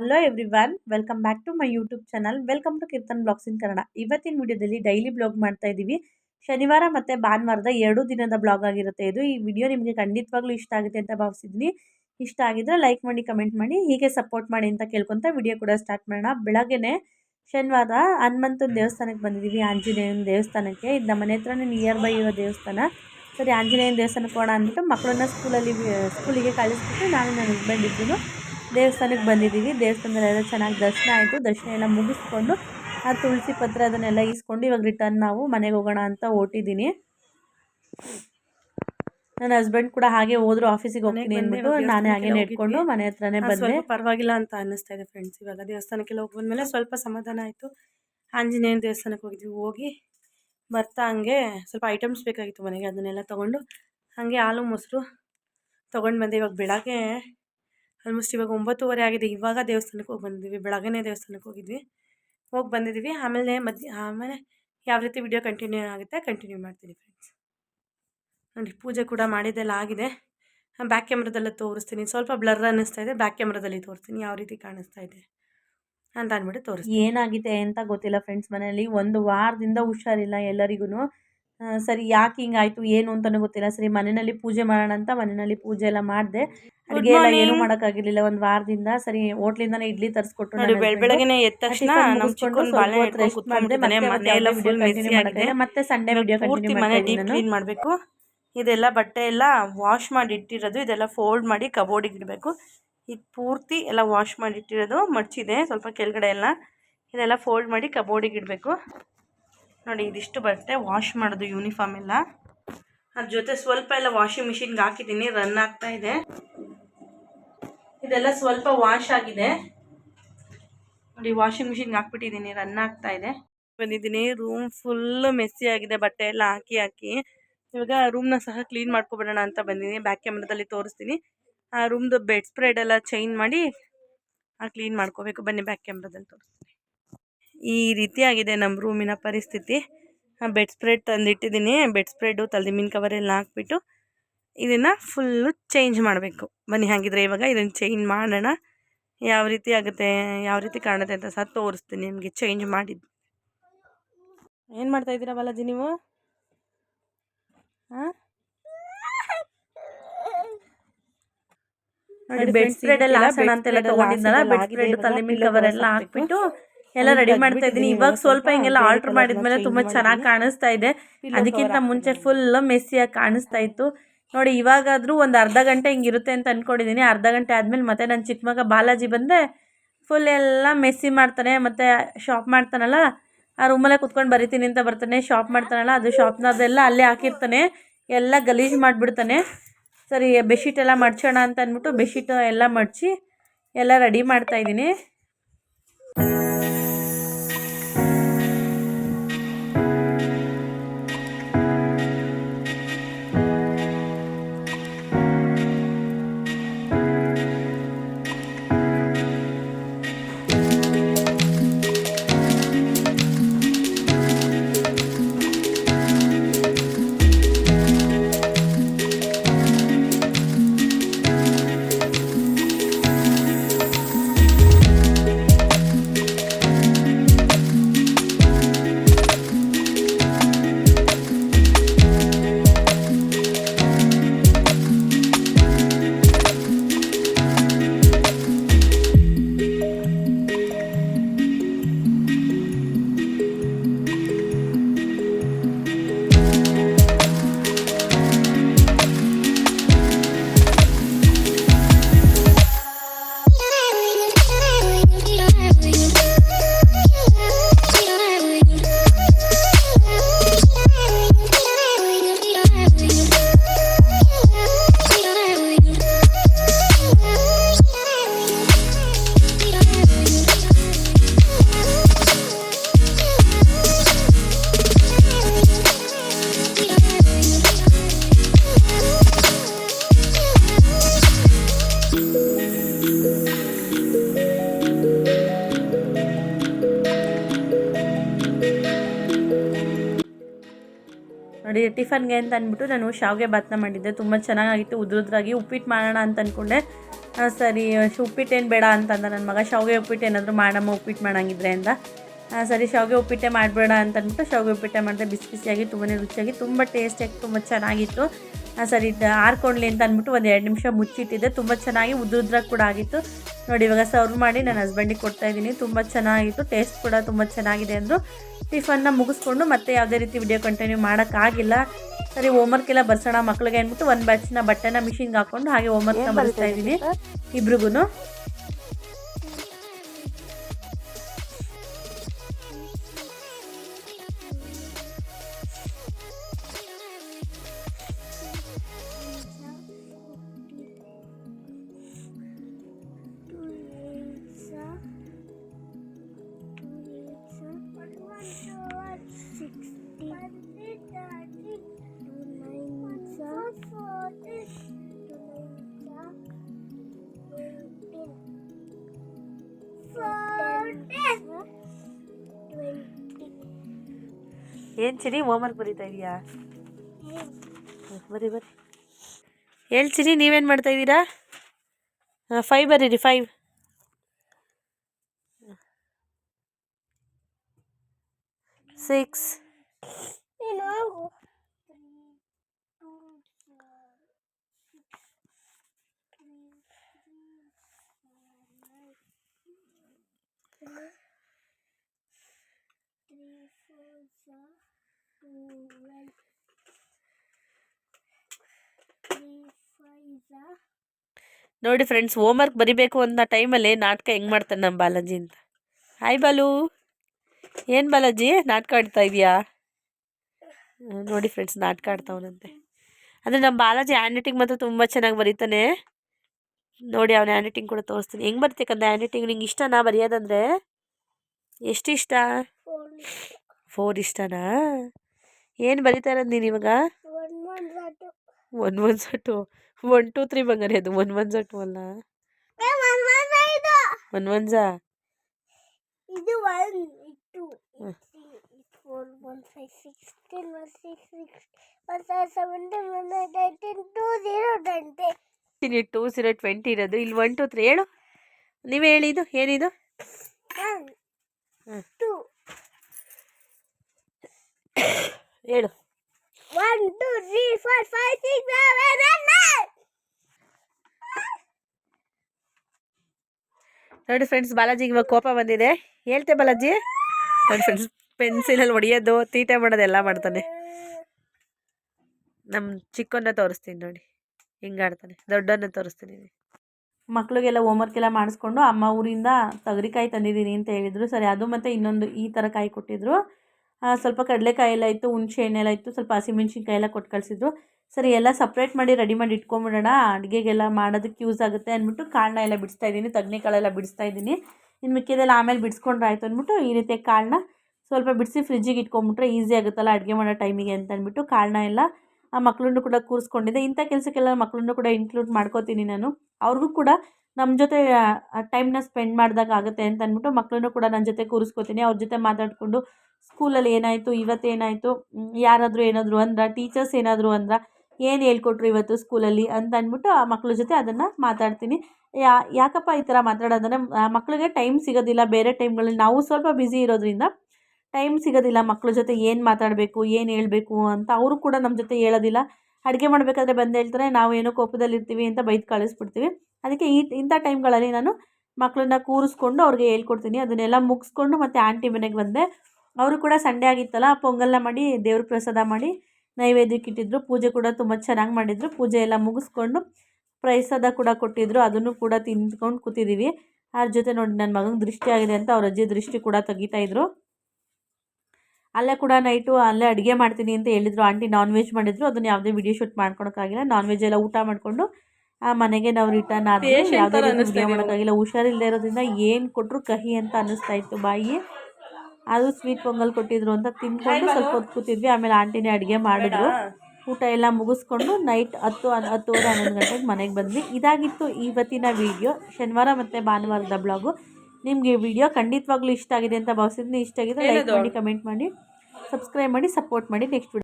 Hello everyone welcome back to my YouTube channel welcome to Keerthan blogs in Kannada ಇವತ್ತಿನ ವಿಡಿಯೋದಲ್ಲಿ daily blog ಮಾಡ್ತಾ ಇದ್ದೀವಿ ಶನಿವಾರ ಮತ್ತು ಭಾನುವಾರದ ಎರಡು ದಿನದ ಬ್ಲಾಗ್ ಆಗಿರುತ್ತೆ ಇದು. ಈ ವಿಡಿಯೋ ನಿಮಗೆ ಖಂಡಿತವಾಗ್ಲೂ ಇಷ್ಟ ಆಗುತ್ತೆ ಅಂತ ಭಾವಿಸಿದ್ದೀನಿ ಇಷ್ಟ ಆಗಿದ್ರೆ ಲೈಕ್ ಮಾಡಿ ಕಮೆಂಟ್ ಮಾಡಿ, ಹೀಗೆ ಸಪೋರ್ಟ್ ಮಾಡಿ ಅಂತ ಕೇಳ್ಕೊತ ವಿಡಿಯೋ ಕೂಡ ಸ್ಟಾರ್ಟ್ ಮಾಡೋಣ. ಬೆಳಗ್ಗೆ ಶನಿವಾರ ಹನುಮಂತನ ದೇವಸ್ಥಾನಕ್ಕೆ ಬಂದಿದ್ದೀವಿ ಆಂಜನೇಯನ ದೇವಸ್ಥಾನಕ್ಕೆ. ಇದು ನಮ್ಮ ಮನೆ ಹತ್ರನೇ ನಿಯರ್ ಬೈ ಇರೋ ದೇವಸ್ಥಾನ. ಸರಿ, ಆಂಜನೇಯನ ದೇವಸ್ಥಾನಕ್ಕೆ ಹೋಗೋಣ ಅಂದ್ಬಿಟ್ಟು ಮಕ್ಕಳನ್ನ ಸ್ಕೂಲಲ್ಲಿ ಸ್ಕೂಲಿಗೆ ಕಳಿಸ್ಬಿಟ್ಟು ನಾನು ನನ್ನ ಹಸ್ಬೆಂಡ್ ಇಬ್ಬರು ದೇವಸ್ಥಾನಕ್ಕೆ ಬಂದಿದ್ದೀವಿ. ದೇವಸ್ಥಾನದಲ್ಲೆಲ್ಲ ಚೆನ್ನಾಗಿ ದರ್ಶನ ಆಯಿತು. ದರ್ಶನ ಎಲ್ಲ ಮುಗಿಸ್ಕೊಂಡು ಆ ತುಳಸಿ ಪತ್ರ ಅದನ್ನೆಲ್ಲ ಇಸ್ಕೊಂಡು ಇವಾಗ ರಿಟರ್ನ್ ನಾವು ಮನೆಗೆ ಹೋಗೋಣ ಅಂತ ಹೊಟ್ಟಿದ್ದೀನಿ ನನ್ನ ಹಸ್ಬೆಂಡ್ ಕೂಡ ಹಾಗೆ ಹೋದ್ರು ಆಫೀಸಿಗೆ ಹೋಗ್ತೀನಿ ಅಂದ್ಬಿಟ್ಟು ನಾನೇ ಹಾಗೆ ನೆಡ್ಕೊಂಡು ಮನೆ ಹತ್ರನೇ ಬಂದೆ. ಪರವಾಗಿಲ್ಲ ಅಂತ ಅನ್ನಿಸ್ತಾ ಇದೆ ಫ್ರೆಂಡ್ಸ್ ಇವಾಗ ದೇವಸ್ಥಾನಕ್ಕೆಲ್ಲ ಹೋಗಿ ಬಂದಮೇಲೆ ಸ್ವಲ್ಪ ಸಮಾಧಾನ ಆಯಿತು. ಆಂಜನೇಯನ ದೇವಸ್ಥಾನಕ್ಕೆ ಹೋಗಿದ್ವಿ. ಹೋಗಿ ಬರ್ತಾ ಹಂಗೆ ಸ್ವಲ್ಪ ಐಟಮ್ಸ್ ಬೇಕಾಗಿತ್ತು ಮನೆಗೆ ಅದನ್ನೆಲ್ಲ ತೊಗೊಂಡು ಹಾಗೆ ಹಾಲು ಮೊಸರು ತೊಗೊಂಡು ಬಂದೆ. ಇವಾಗ ಬೆಳಗ್ಗೆ ಆಲ್ಮೋಸ್ಟ್ ಇವಾಗ ಒಂಬತ್ತುವರೆ ಆಗಿದೆ. ಇವಾಗ ದೇವಸ್ಥಾನಕ್ಕೆ ಹೋಗಿ ಬಂದಿದ್ವಿ. ಬೆಳಗ್ಗೆ ದೇವಸ್ಥಾನಕ್ಕೆ ಹೋಗಿದ್ವಿ. ಹೋಗಿ ಬಂದಿದ್ದೀವಿ ಆಮೇಲೆ ಮಧ್ಯ ಆಮೇಲೆ ಯಾವ ರೀತಿ ವಿಡಿಯೋ ಕಂಟಿನ್ಯೂ ಆಗುತ್ತೆ ಕಂಟಿನ್ಯೂ ಮಾಡ್ತೀನಿ ಫ್ರೆಂಡ್ಸ್ ನೋಡಿ, ಪೂಜೆ ಕೂಡ ಮಾಡಿದ್ದೆಲ್ಲ ಆಗಿದೆ. ಬ್ಯಾಕ್ ಕ್ಯಾಮ್ರಾದಲ್ಲ ತೋರಿಸ್ತೀನಿ. ಸ್ವಲ್ಪ ಬ್ಲರ್ ಅನ್ನಿಸ್ತಾ ಇದೆ. ಬ್ಯಾಕ್ ಕ್ಯಾಮ್ರದಲ್ಲಿ ತೋರಿಸ್ತೀನಿ. ಯಾವ ರೀತಿ ಕಾಣಿಸ್ತಾ ಇದೆ ಅಂತ ಅಂದ್ಬಿಟ್ಟು ತೋರಿಸ್ತೀನಿ. ಏನಾಗಿದೆ ಅಂತ ಗೊತ್ತಿಲ್ಲ ಫ್ರೆಂಡ್ಸ್ ಮನೆಯಲ್ಲಿ. ಒಂದು ವಾರದಿಂದ ಹುಷಾರಿಲ್ಲ ಎಲ್ಲರಿಗೂ ಸರಿ ಯಾಕೆ ಹಿಂಗಾಯಿತು, ಏನು ಅಂತಲೂ ಗೊತ್ತಿಲ್ಲ. ಸರಿ ಮನೆಯಲ್ಲಿ ಪೂಜೆ ಮಾಡೋಣ ಅಂತ ಮನೆಯಲ್ಲಿ ಪೂಜೆ ಎಲ್ಲ ಮಾಡಿದೆ. ಅಡುಗೆ ಎಲ್ಲ ಏನು. ಮಾಡೋಕ್ಕಾಗಿರ್ಲಿಲ್ಲ. ಒಂದು ವಾರದಿಂದ ಸರಿ ಹೋಟ್ಲಿಂದಾನೆ ಇಡ್ಲಿ ತರ್ಸ್ಕೊಟ್ಟು ನೋಡಿ ಬೆಳ ಎದ್ದ ತಕ್ಷಣ ನಮ್ಮ ಚಿಕ್ಕನ್ ಬಾಳೆ ರೆಸ್ಟ್ ಮಾಡಿದೆ ಮನೆ ಎಲ್ಲ ಆಗಿದೆ. ಮತ್ತೆ ಸಂಡೆ ವಿಡಿಯೋ ಪೂರ್ತಿ ಮನೆ ಡೀಪ್ ಕ್ಲೀನ್ ಮಾಡಬೇಕು. ಇದೆಲ್ಲ ಬಟ್ಟೆ ಎಲ್ಲ ವಾಶ್ ಮಾಡಿ ಇಟ್ಟಿರೋದು ಇದೆಲ್ಲ ಫೋಲ್ಡ್ ಮಾಡಿ ಕಬೋರ್ಡಿಗೆ ಇಡಬೇಕು. ಇದು ಪೂರ್ತಿ ಎಲ್ಲ ವಾಶ್ ಮಾಡಿ ಇಟ್ಟಿರೋದು ಮಡ್ಚಿದೆ ಸ್ವಲ್ಪ ಕೆಳಗಡೆ ಎಲ್ಲ. ಇದೆಲ್ಲ ಫೋಲ್ಡ್ ಮಾಡಿ ಕಬೋರ್ಡಿಗೆ ಇಡಬೇಕು. ನೋಡಿ ಇದಿಷ್ಟು ಬಟ್ಟೆ ವಾಶ್ ಮಾಡೋದು ಯೂನಿಫಾರ್ಮ್ ಎಲ್ಲ. ಅದ್ರ ಜೊತೆ ಸ್ವಲ್ಪ ಎಲ್ಲ ವಾಷಿಂಗ್ ಮಿಷಿನ್ಗೆ ಹಾಕಿದ್ದೀನಿ ರನ್ ಆಗ್ತಾ ಇದೆ. ಇದೆಲ್ಲ ಸ್ವಲ್ಪ ವಾಶ್ ಆಗಿದೆ. ನೋಡಿ ವಾಷಿಂಗ್ ಮಿಷಿನ್ಗೆ ಹಾಕ್ಬಿಟ್ಟಿದ್ದೀನಿ ರನ್ ಆಗ್ತಾ ಇದೆ. ಬಂದಿದ್ದೀನಿ ರೂಮ್ ಫುಲ್ ಮೆಸ್ಸಿ ಆಗಿದೆ, ಬಟ್ಟೆ ಎಲ್ಲ ಹಾಕಿ ಹಾಕಿ. ಇವಾಗ ರೂಮ್ನ ಸಹ ಕ್ಲೀನ್ ಮಾಡ್ಕೊಬಿಡೋಣ ಅಂತ ಬಂದಿದ್ದೀನಿ. ಬ್ಯಾಕ್ ಕ್ಯಾಮ್ರಾದಲ್ಲಿ ತೋರಿಸ್ತೀನಿ. ಆ ರೂಮ್ದು ಬೆಡ್ ಸ್ಪ್ರೆಡ್ ಎಲ್ಲ ಚೇಂಜ್ ಮಾಡಿ, ಆ ಕ್ಲೀನ್ ಮಾಡ್ಕೋಬೇಕು. ಬನ್ನಿ ಬ್ಯಾಕ್ ಕ್ಯಾಮ್ರಾದಲ್ಲಿ ತೋರಿಸ್ತೀನಿ. ಈ ರೀತಿ ಆಗಿದೆ ನಮ್ಮ ರೂಮಿನ ಪರಿಸ್ಥಿತಿ. ಬೆಡ್ ಸ್ಪ್ರೆಡ್ ತಂದಿಟ್ಟಿದ್ದೀನಿ. ಬೆಡ್ ಸ್ಪ್ರೆಡು ಕವರ್ ಎಲ್ಲ ಹಾಕ್ಬಿಟ್ಟು ಇದನ್ನು ಫುಲ್ಲು ಚೇಂಜ್ ಮಾಡಬೇಕು. ಬನ್ನಿ ಹಾಗಿದ್ರೆ ಇವಾಗ ಇದನ್ನು ಚೇಂಜ್ ಮಾಡೋಣ. ಯಾವ ರೀತಿ ಆಗುತ್ತೆ ಯಾವ ರೀತಿ ಕಾಣುತ್ತೆ ಅಂತ ಸಹ ತೋರಿಸ್ತೀನಿ ನಿಮಗೆ ಚೇಂಜ್ ಮಾಡಿದ್ದು ಏನು ಮಾಡ್ತಾ ಇದ್ದೀರಾ ಬಾಲಾಜಿ ನೀವು? ಹಾಂ ನೋಡಿ ಬೆಡ್ ಸ್ಪ್ರೆಡ್ ಎಲ್ಲ ಹಾಸೋಣ ಅಂತೆಲ್ಲ ತಗೊಂಡಿದ್ನಲ್ಲ ಬೆಡ್ ಸ್ಪ್ರೆಡ್ ತಲೆ ಮೇಲೆ ಕವರ್ ಎಲ್ಲ ಹಾಕ್ಬಿಟ್ಟು ಎಲ್ಲ ರೆಡಿ ಮಾಡ್ತಾ ಇದ್ದೀನಿ ಇವಾಗ ಸ್ವಲ್ಪ ಹಿಂಗೆಲ್ಲ ಆರ್ಡರ್ ಮಾಡಿದ್ಮೇಲೆ ತುಂಬಾ ಚೆನ್ನಾಗಿ ಕಾಣಿಸ್ತಾ ಇದೆ. ಅದಕ್ಕಿಂತ ಮುಂಚೆ ಫುಲ್ ಮೆಸ್ಸಿಯಾಗಿ ಕಾಣಿಸ್ತಾ ಇತ್ತು. ನೋಡಿ, ಇವಾಗಾದರೂ ಒಂದು ಅರ್ಧ ಗಂಟೆ ಹಿಂಗಿರುತ್ತೆ ಅಂತ ಅಂದ್ಕೊಂಡಿದ್ದೀನಿ ಅರ್ಧ ಗಂಟೆ ಆದಮೇಲೆ ಮತ್ತೆ ನನ್ನ ಚಿಕ್ಕ ಮಗ ಬಾಲಾಜಿ ಬಂದೆ ಫುಲ್ ಎಲ್ಲ ಮೆಸ್ಸಿ ಮಾಡ್ತಾನೆ, ಮತ್ತು ಶಾಪ್ ಮಾಡ್ತಾನಲ್ಲ, ಆ ರೂಮಲ್ಲೇ ಕುತ್ಕೊಂಡು ಬರಿತೀನಿ ಅಂತ ಬರ್ತಾನೆ ಶಾಪ್ ಮಾಡ್ತಾನಲ್ಲ, ಅದು ಶಾಪ್ನದೆಲ್ಲ ಅಲ್ಲೇ ಹಾಕಿರ್ತಾನೆ, ಎಲ್ಲ ಗಲೀಜು ಮಾಡಿಬಿಡ್ತಾನೆ. ಸರಿ ಬೆಡ್ಶೀಟ್ ಎಲ್ಲ ಮಡ್ಚೋಣ ಅಂತ ಅಂದ್ಬಿಟ್ಟು ಬೆಡ್ಶೀಟ್ ಎಲ್ಲ ಮಡಚಿ ಎಲ್ಲ ರೆಡಿ ಮಾಡ್ತಾ ಟಿಫನ್ಗೆ ಅಂತ ಅಂದ್ಬಿಟ್ಟು ನಾನು ಶಾವಿಗೆ ಭಾತನ ಮಾಡಿದ್ದೆ. ತುಂಬ ಚೆನ್ನಾಗಿತ್ತು ಉದ್ರುದ್ರಾಗಿ ಉಪ್ಪಿಟ್ಟು ಮಾಡೋಣ ಅಂತ ಅಂದ್ಕೊಂಡೆ ಸರಿ ಉಪ್ಪಿಟ್ಟೇನು ಬೇಡ ಅಂತಂದ ನನ್ನ ಮಗ. ಶಾವಿಗೆ ಉಪ್ಪಿಟ್ಟು ಏನಾದರೂ ಮಾಡಮ್ಮ, ಉಪ್ಪಿಟ್ಟು ಮಾಡಂಗಿದ್ರೆ ಅಂತ. ಸರಿ, ಶಾವಿಗೆ ಉಪ್ಪಿಟ್ಟೆ ಮಾಡಬೇಡ ಅಂತ ಅಂದ್ಬಿಟ್ಟು ಶಾವಿಗೆ ಉಪ್ಪಿಟ್ಟೆ ಮಾಡಿದೆ. ಬಿಸಿ ಬಿಸಿಯಾಗಿ ತುಂಬಾ ರುಚಿಯಾಗಿ, ತುಂಬ ಟೇಸ್ಟಿಯಾಗಿ ತುಂಬ ಚೆನ್ನಾಗಿತ್ತು. ಸರಿ, ಇದು ಆರ್ಕೊಂಡ್ಲಿ ಅಂತ ಅಂದ್ಬಿಟ್ಟು ಒಂದು ಎರಡು ನಿಮಿಷ ಮುಚ್ಚಿಟ್ಟಿದ್ದೆ. ತುಂಬ ಚೆನ್ನಾಗಿ ಉದ್ರ ಉದ್ರ ಕೂಡ ಆಗಿತ್ತು. ನೋಡಿ, ಇವಾಗ ಸರ್ವ್ ಮಾಡಿ ನನ್ನ ಹಸ್ಬೆಂಡಿಗೆ ಕೊಡ್ತಾ ಇದ್ದೀನಿ. ತುಂಬ ಚೆನ್ನಾಗಿತ್ತು. ಟೇಸ್ಟ್ ಕೂಡ ತುಂಬ ಚೆನ್ನಾಗಿದೆ ಅಂದರು. ಟಿಫನ್ನ ಮುಗಿಸ್ಕೊಂಡು ಮತ್ತೆ ಯಾವುದೇ ರೀತಿ ವಿಡಿಯೋ ಕಂಟಿನ್ಯೂ ಮಾಡೋಕ್ಕಾಗಿಲ್ಲ. ಸರಿ ಹೋಮ್ವರ್ಕ್ ಎಲ್ಲ ಬರ್ಸೋಣ ಮಕ್ಳಿಗೆ ಅಂದ್ಬಿಟ್ಟು ಒಂದು ಬ್ಯಾಚ್ನ ಬಟ್ಟೆನ ಮಿಷಿನ್ಗೆ ಹಾಕೊಂಡು ಹಾಗೆ ಹೋಮ್ವರ್ಕ್ನ ಬರ್ತಾ ಇದ್ದೀನಿ. ಇಬ್ರಿಗೂ ಏನು ಚಿರಿ, ಹೋಮ್ವರ್ಕ್ ಬರೀತಾ ಇದೀಯಾ? ಬರೀ ಬರೀ. ಹೇಳಿ ಚಿರಿ, ನೀವೇನು ಮಾಡ್ತಾ ಇದ್ದೀರಾ? ಹಾಂ ಫೈವ್ ಬರೀರಿ ಫೈವ್ ಸಿಕ್ಸ್ ನೋಡಿ ಫ್ರೆಂಡ್ಸ್ ಹೋಮ್ವರ್ಕ್ ಬರಿಬೇಕು ಅಂತ ಟೈಮಲ್ಲಿ ನಾಟಕ ಹೆಂಗೆ ಮಾಡ್ತಾನೆ ನಮ್ಮ ಬಾಲಾಜಿ ಅಂತ. ಹಾಯ್ ಬಾಲು. ಏನು ಬಾಲಾಜಿ? ನಾಟಕ ಆಡ್ತಾ ಇದೀಯಾ? ನೋಡಿ ಫ್ರೆಂಡ್ಸ್ ನಾಟಕ ಆಡ್ತಾವನಂತೆ ಅಂದರೆ ನಮ್ಮ ಬಾಲಾಜಿ ಹ್ಯಾಂಡ್ ರೈಟಿಂಗ್ ಮಾತ್ರ ತುಂಬ ಚೆನ್ನಾಗಿ ಬರೀತಾನೆ. ನೋಡಿ ಅವನ ಹ್ಯಾಂಡ್ ರೈಟಿಂಗ್ ಕೂಡ ತೋರಿಸ್ತೀನಿ. ಹೆಂಗೆ ಬರ್ತಕ್ಕಂಥ ಹ್ಯಾಂಡ್ ರೈಟಿಂಗ್ ನಿಂಗೆ ಇಷ್ಟನಾ ಬರೆಯೋದಂದ್ರೆ? ಎಷ್ಟು ಇಷ್ಟ? ಫೋರ್ ಇಷ್ಟನಾ? ಏನು ಬರೀತಾ ಇರೋದು ನೀನು ಇವಾಗ? ಒನ್ ಒನ್ ಸಟ್ಟು. ಒನ್ ಟು ತ್ರೀ ಬಂಗಾರೆ ಅದು. ಒನ್ ಒನ್ ಸಟ್ಟು ಅಲ್ಲ? ಒನ್ ಒನ್ ಝಾ ಇದು? One two. Four one five six ten one six six one seven seventeen one nineteen two zero twenty. Two zero twenty ಇರೋದು. ಇಲ್ಲಿ ಒನ್ ಟು ತ್ರೀ ಹೇಳು. ನೀವೇ ಹೇಳಿದ್ದು ಏನಿದು? ಟೂ. ಹೇಳು. One two three four five six seven eight nine ನೋಡಿ friends ಬಾಲಾಜಿಗೆ ಇವಾಗ ಕೋಪ ಬಂದಿದೆ. ಹೇಳ್ತೆ ಬಾಲಾಜಿ. ನೋಡಿ ಫ್ರೆಂಡ್ಸ್ ಪೆನ್ಸಿಲಲ್ಲಿ ಹೊಡಿಯೋದು ತೀಟೆ ಮಾಡೋದು ಎಲ್ಲ ಮಾಡ್ತಾನೆ. ನಮ್ಮ ಚಿಕ್ಕನ್ನ ತೋರಿಸ್ತೀನಿ ನೋಡಿ. ಹಿಂಗೆ ಆಡ್ತಾನೆ. ದೊಡ್ಡವನ್ನ ತೋರಿಸ್ತೀನಿ ಮಕ್ಳಿಗೆಲ್ಲ ಹೋಮ್ವರ್ಕ್ ಎಲ್ಲ ಮಾಡಿಸ್ಕೊಂಡು ಅಮ್ಮ ಊರಿಂದ ತೊಗರಿಕಾಯಿ ತಂದಿದ್ದೀನಿ ಅಂತ ಹೇಳಿದರು. ಸರಿ ಅದು ಮತ್ತೆ ಇನ್ನೊಂದು ಈ ಥರ ಕಾಯಿ ಕೊಟ್ಟಿದ್ರು. ಸ್ವಲ್ಪ ಕಡಲೆಕಾಯಿ ಎಲ್ಲ ಇತ್ತು, ಹುಣಸೆ ಹಣ್ಣು ಎಲ್ಲ ಇತ್ತು, ಸ್ವಲ್ಪ ಹಸಿಮೆಣ್ಸಿನ್ಕಾಯಿ ಎಲ್ಲ ಕೊಟ್ಟು ಕಳಿಸಿದ್ರು. ಸರಿ, ಎಲ್ಲ ಸಪ್ರೇಟ್ ಮಾಡಿ ರೆಡಿ ಮಾಡಿ ಇಟ್ಕೊಂಬಿಡೋಣ. ಅಡುಗೆಗೆಲ್ಲ ಮಾಡೋದಕ್ಕೆ ಯೂಸ್ ಆಗುತ್ತೆ ಅಂದ್ಬಿಟ್ಟು ಕಾಳನ್ನ ಎಲ್ಲ ಬಿಡಿಸ್ತಾ ಇದ್ದೀನಿ, ತಗ್ನಿಕಾಳೆಲ್ಲ ಬಿಡಿಸ್ತಾ ಇದ್ದೀನಿ. ಇನ್ನು ಮಿಕ್ಕಿದೆಲ್ಲ ಆಮೇಲೆ ಬಿಡಿಸ್ಕೊಂಡ್ರೆ ಆಯಿತು ಅಂದ್ಬಿಟ್ಟು ಈ ರೀತಿ ಕಾಳನ್ನ ಸ್ವಲ್ಪ ಬಿಡಿಸಿ ಫ್ರಿಜ್ಜಿಗೆ ಇಟ್ಕೊಂಬಿಟ್ರೆ ಈಸಿ ಆಗುತ್ತಲ್ಲ ಅಡುಗೆ ಮಾಡೋ ಟೈಮಿಗೆ ಅಂತ ಅಂದ್ಬಿಟ್ಟು ಕಾಳನ್ನ ಎಲ್ಲ ಆ ಮಕ್ಕಳನ್ನು ಕೂಡ ಕೂರಿಸ್ಕೊಂಡಿದ್ದೆ. ಇಂಥ ಕೆಲಸಕ್ಕೆಲ್ಲ ಮಕ್ಕಳನ್ನು ಕೂಡ ಇನ್ಕ್ಲೂಡ್ ಮಾಡ್ಕೋತೀನಿ ನಾನು. ಅವ್ರಿಗೂ ಕೂಡ ನಮ್ಮ ಜೊತೆ ಟೈಮ್ನ ಸ್ಪೆಂಡ್ ಮಾಡಿದಾಗ ಆಗುತ್ತೆ ಅಂತ ಅಂದ್ಬಿಟ್ಟು ಮಕ್ಕಳನ್ನು ಕೂಡ ನನ್ನ ಜೊತೆ ಕೂರಿಸ್ಕೋತೀನಿ. ಅವ್ರ ಜೊತೆ ಮಾತಾಡಿಕೊಂಡು ಸ್ಕೂಲಲ್ಲಿ ಏನಾಯಿತು ಇವತ್ತೇನಾಯಿತು ಯಾರಾದರೂ ಏನಾದರೂ ಅಂದ್ರ, ಟೀಚರ್ಸ್ ಏನಾದರೂ ಅಂದ್ರ ಏನು ಹೇಳ್ಕೊಟ್ರು ಇವತ್ತು ಸ್ಕೂಲಲ್ಲಿ ಅಂತ ಅಂದ್ಬಿಟ್ಟು ಆ ಮಕ್ಳ ಜೊತೆ ಅದನ್ನು ಮಾತಾಡ್ತೀನಿ. ಯಾ, ಯಾಕಪ್ಪ ಈ ಥರ ಮಾತಾಡೋದಂದರೆ ಮಕ್ಕಳಿಗೆ ಟೈಮ್ ಸಿಗೋದಿಲ್ಲ, ಬೇರೆ ಟೈಮ್ಗಳಲ್ಲಿ ನಾವು ಸ್ವಲ್ಪ ಬ್ಯುಸಿ ಇರೋದ್ರಿಂದ ಟೈಮ್ ಸಿಗೋದಿಲ್ಲ, ಮಕ್ಳ ಜೊತೆ ಏನು ಮಾತಾಡಬೇಕು, ಏನು ಹೇಳಬೇಕು ಅಂತ ಅವರು ಕೂಡ ನಮ್ಮ ಜೊತೆ ಹೇಳೋದಿಲ್ಲ. ಅಡುಗೆ ಮಾಡಬೇಕಾದ್ರೆ ಬಂದು ಹೇಳ್ತಾರೆ, ನಾವು ಏನೋ ಕೋಪದಲ್ಲಿರ್ತೀವಿ ಅಂತ ಬೈದು ಕಳಿಸ್ಬಿಡ್ತೀವಿ. ಅದಕ್ಕೆ ಈ, ಇಂಥ ಟೈಮ್ಗಳಲ್ಲಿ ನಾನು ಮಕ್ಕಳನ್ನ ಕೂರಿಸ್ಕೊಂಡು ಅವ್ರಿಗೆ ಹೇಳ್ಕೊಡ್ತೀನಿ, ಅದನ್ನೆಲ್ಲ ಮುಗಿಸ್ಕೊಂಡು ಮತ್ತು ಆಂಟಿ ಮನೆಗೆ ಬಂದೆ. ಅವರು ಕೂಡ ಸಂಡೇ ಆಗಿತ್ತಲ್ಲ ಪೊಂಗಲ್ನ ಮಾಡಿ ದೇವ್ರ ಪ್ರಸಾದ ಮಾಡಿ ನೈವೇದ್ಯಕ್ಕೆ ಇಟ್ಟಿದ್ರು. ಪೂಜೆ ಕೂಡ ತುಂಬ ಚೆನ್ನಾಗಿ ಮಾಡಿದರು. ಪೂಜೆ ಎಲ್ಲ ಮುಗಿಸ್ಕೊಂಡು ಪ್ರಸಾದ ಕೂಡ ಕೊಟ್ಟಿದ್ರು. ಅದನ್ನು ಕೂಡ ತಿಂದ್ಕೊಂಡು ಕೂತಿದ್ದೀವಿ ಅದ್ರ ಜೊತೆ ನೋಡಿ ನನ್ನ ಮಗನಿಗೆ ದೃಷ್ಟಿ ಆಗಿದೆ ಅಂತ ಅವ್ರ ಅಜ್ಜಿ ದೃಷ್ಟಿ ಕೂಡ ತೆಗಿತಾಯಿದ್ರು ಅಲ್ಲೇ ಕೂಡ ನೈಟು ಅಲ್ಲೇ ಅಡುಗೆ ಮಾಡ್ತೀನಿ ಅಂತ ಹೇಳಿದ್ರು. ಆಂಟಿ ನಾನ್ ವೆಜ್ ಮಾಡಿದ್ರು. ಅದನ್ನು ಯಾವುದೇ ವಿಡಿಯೋ ಶೂಟ್ ಮಾಡ್ಕೊಳಕ್ಕಾಗಿಲ್ಲ ನಾನ್ ವೆಜ್ ಎಲ್ಲ ಊಟ ಮಾಡಿಕೊಂಡು ಆ ಮನೆಗೆ ನಾವು ರಿಟರ್ನ್ Patient ಯಾವುದೇ ವಿಡಿಯೋ ಮಾಡೋಕ್ಕಾಗಿಲ್ಲ ಹುಷಾರಿಲ್ಲದೆ ಇರೋದ್ರಿಂದ ಏನು ಕೊಟ್ಟರು ಕಹಿ ಅಂತ ಅನ್ನಿಸ್ತಾ ಇತ್ತು ಬಾಯಿ. ಅದು ಸ್ವೀಟ್ ಪೊಂಗಲ್ ಕೊಟ್ಟಿದ್ರು ಅಂತ ತಿನ್ಕೊಂಡು ಸ್ವಲ್ಪ ಹೊತ್ತು ಕೂತಿದ್ವಿ. ಆಮೇಲೆ ಆಂಟಿನೇ ಅಡುಗೆ ಮಾಡಿದ್ರು. ಊಟ ಎಲ್ಲ ಮುಗಿಸ್ಕೊಂಡು ನೈಟ್ ಹತ್ತು ಹತ್ತುವರೆ ಹನ್ನೊಂದು ಗಂಟೆಗೆ ಮನೆಗೆ ಬಂದ್ವಿ. ಇದಾಗಿತ್ತು ಇವತ್ತಿನ ವಿಡಿಯೋ ಶನಿವಾರ ಮತ್ತು ಭಾನುವಾರದ ಬ್ಲಾಗು ನಿಮಗೆ ಈ ವಿಡಿಯೋ ಖಂಡಿತವಾಗ್ಲೂ ಇಷ್ಟ ಆಗಿದೆ ಅಂತ ಭಾವಿಸಿದ್ನಿ. ಇಷ್ಟ ಆಗಿದೆ ಲೈಕ್ ಮಾಡಿ ಕಮೆಂಟ್ ಮಾಡಿ ಸಬ್ಸ್ಕ್ರೈಬ್ ಮಾಡಿ ಸಪೋರ್ಟ್ ಮಾಡಿ. ನೆಕ್ಸ್ಟ್